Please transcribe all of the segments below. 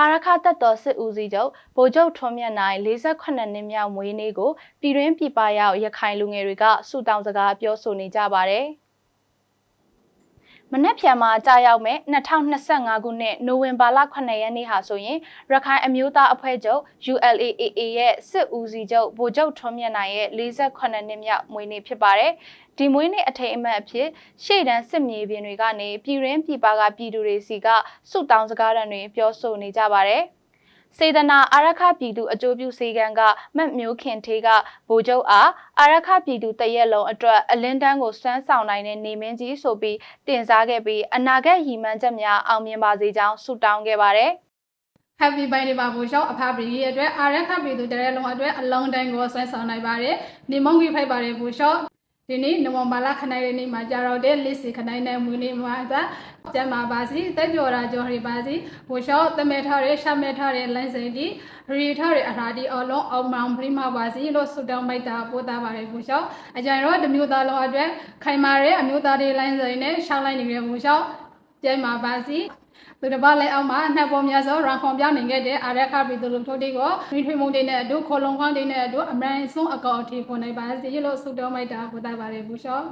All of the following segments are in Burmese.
အာရခတပ်တော်စစ်ဦးစီးချုပ်ဗိုလ်ချုပ်ထွန်းမြတ်နိုင်48နှစ်မြောက်မွေးနေ့ကိုပြည်တွင်းပြည်ပရောက်ရခိုင်လူငယ်တွေကဆုတောင်းစကားပြောဆိုနေကြပါတယ်။ မနက်ဖြန်မှာကြာရောက်မဲ့2025ခုနှစ်နိုဝင်ဘာလ9ရက်နေ့ဟာဆိုရင်ရခိုင်အမျိုးသားအဖွဲ့ချုပ် ULAAA ရဲ့စစ်ဦးစီးချုပ်ဗိုလ်ချုပ်ထွန်းမြတ်နိုင်ရဲ့48နှစ်မြောက်မွေးနေ့ဖြစ်ပါတယ်။ဒီမွေးနေ့အထိမ်းအမှတ်အဖြစ်ရှေ့တန်းစစ်မြေပြင်တွေကနေပြည်ရင်းပြည်ပကပြည်သူတွေစီကဆုတောင်းစကားတွေပြောဆိုနေကြပါတယ်။ စေတနာအာရခပြည်သူအကျိုးပြုစေကံကမတ်မျိုးခင်ထေးကဗိုလ်ချုပ်အားအာရခပြည်သူတရက်လုံးအတွက်အလင်းတန်းကိုစွမ်းဆောင်နိုင်တဲ့နေမင်းကြီးဆိုပြီးတင်စားခဲ့ပြီးအနာဂတ်ရည်မှန်းချက်များအောင်မြင်ပါစေကြောင်းဆုတောင်းခဲ့ပါတယ်။ Happy birthday ပါဘူးရှောက်အဖပရီရဲ့အတွက်အာရက်ခပြည်သူတရဲလုံးအတွက်အလုံးတိုင်းကိုဆွဲဆောင်နိုင်ပါတယ်။နေမုံကြီးဖိုက်ပါတယ်ဘူးရှောက် ဒီနေ့နိုဝင်ဘာလခနိုင်တဲ့နေ့မှာကြာတော့တဲ့လစ်စီခနိုင်တဲ့မွေးနေ့မှာသာကျမ်းပါပါစီတက်ကြော်တာကြော်ရပါစီဘိုလ်လျှော့တမဲထားတဲ့ရှာမဲထားတဲ့လိုင်းစိန်ဒီရီထားတဲ့အရာဒီအလုံးအောင်မောင်ပြိမပါစီလို့ဆုတောင်းမိုက်တာပို့တာပါတယ်ဘိုလ်လျှော့အကြံတော့တမျိုးသားလုံးအတွက်ခိုင်မာတဲ့အမျိုးသားတွေလိုင်းစိန်နဲ့ရှောင်းလိုက်နေတဲ့ဘိုလ်လျှော့ ကျမ်းပါပါစီသူတစ်ပါးလည်းအောက်မှာနှစ်ပေါ်များစွာရန်ခွန်ပြနေခဲ့တဲ့အာရခပြည်သူလူထုတွေကိုမိထွေမုံတွေနဲ့အတူခေါလုံခေါင်းတွေနဲ့အတူအမှန်ဆုံးအကောင့်အထိပေါ်နိုင်ပါစေလို့ဆုတောင်းလိုက်တာပို့တာပါတယ်ဘူးရှော့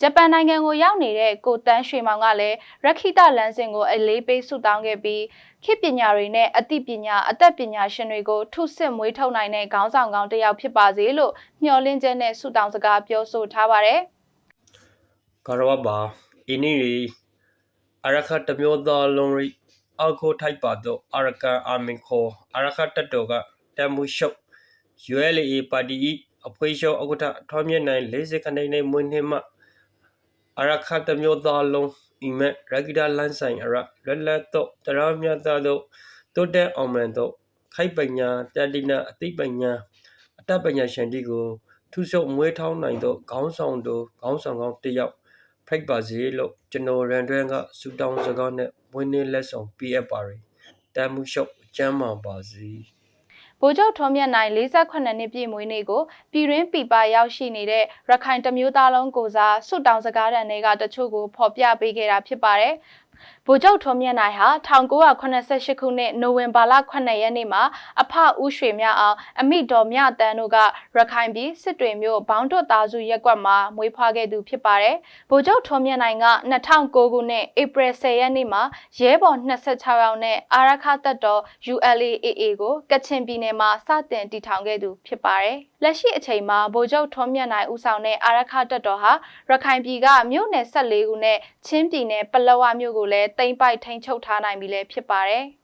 ဂျပန်နိုင်ငံကိုရောက်နေတဲ့ကိုတန်းရွှေမောင်ကလည်းရခိတလမ်းစဉ်ကိုအလေးပေးဆုတောင်းခဲ့ပြီးခေပညာတွေနဲ့အသိပညာအသက်ပညာရှင်တွေကိုထုစစ်မွေးထုတ်နိုင်တဲ့ခေါင်းဆောင်ကောင်းတစ်ယောက်ဖြစ်ပါစေလို့မျှော်လင့်ချက်နဲ့ဆုတောင်းစကားပြောဆိုထားပါတယ်။ကာရဝဘာ အင်းရီအရခတ်တမျိုးသားလုံးရီအခိုထိုက်ပါတော့အရကန်အာမင်ခေါ်အရခတ်တတော်ကတမှုရှုပ် ULA ပါတီအဖွဲရှောဥက္ကဋ္ဌထောမြင့်နိုင်40ခဏနေမွေးနေ့မှာအရခတ်တမျိုးသားလုံးအီမက်ရဂိဒလန်ဆိုင်အရလွတ်လပ်တော့တရမြတ်တော့တိုးတက်အောင်မှန်တော့ခိုက်ပညာတတိနာအသိပညာအတတ်ပညာရှင်ဒီကို ထုဆုပ်မွေးထောင်းနိုင်တော့ခေါင်းဆောင်တို့ခေါင်းဆောင်ကောင်းတယောက် ဖိတ်ပါစေလို့ကျွန်တော်ရန်တွဲကစူတောင်းစကားနဲ့ဝင်းနေလက်ဆောင်ပေးအပ်ပါရယ်တမ်းမှုလျှော့ကျမ်းမာပါစေဗိုလ်ချုပ်ထွန်းမြတ်နိုင်48နှစ်ပြည့်မွေးနေ့ကိုပြည်တွင်းပြည်ပရောက်ရှိနေတဲ့ရခိုင်တမျိုးသားလုံးကိုစားဆွတောင်စကားတန်တွေကတချို့ကိုဖော်ပြပေးခဲ့တာဖြစ်ပါတယ်။ ဗိုလ်ချုပ်ထွန်းမြတ်နိုင်ဟာ1988ခုနှစ်နိုဝင်ဘာလ9ရက်နေ့မှာအဖဦးရွှေမြအောင်အမိတော်မြတန်းတို့ကရခိုင်ပြည်စစ်တွေမြို့ဘောင်းတွတ်သားစုရက်ကွက်မှာမွေးဖွားခဲ့သူဖြစ်ပါတယ်။ဗိုလ်ချုပ်ထွန်းမြတ်နိုင်က2009ခုနှစ်ဧပြီ10ရက်နေ့မှာရဲဘော်26ယောက်နဲ့အာရခတပ်တော် ULAAA ကိုကချင်ပြည်နယ်မှာစတင်တည်ထောင်ခဲ့သူဖြစ်ပါတယ်။ လက်ရှိအချိန်မှာဗိုလ်ချုပ်ထွန်းမြတ်နိုင်ဦးဆောင်တဲ့အာရခတပ်တော်ဟာရခိုင်ပြည်ကမြို့နယ်14ခုနဲ့ချင်းပြည်နယ်ပလောဝမြို့ကိုလည်းတိမ့်ပိုက်ထိန်းချုပ်ထားနိုင်ပြီလည်းဖြစ်ပါတယ်။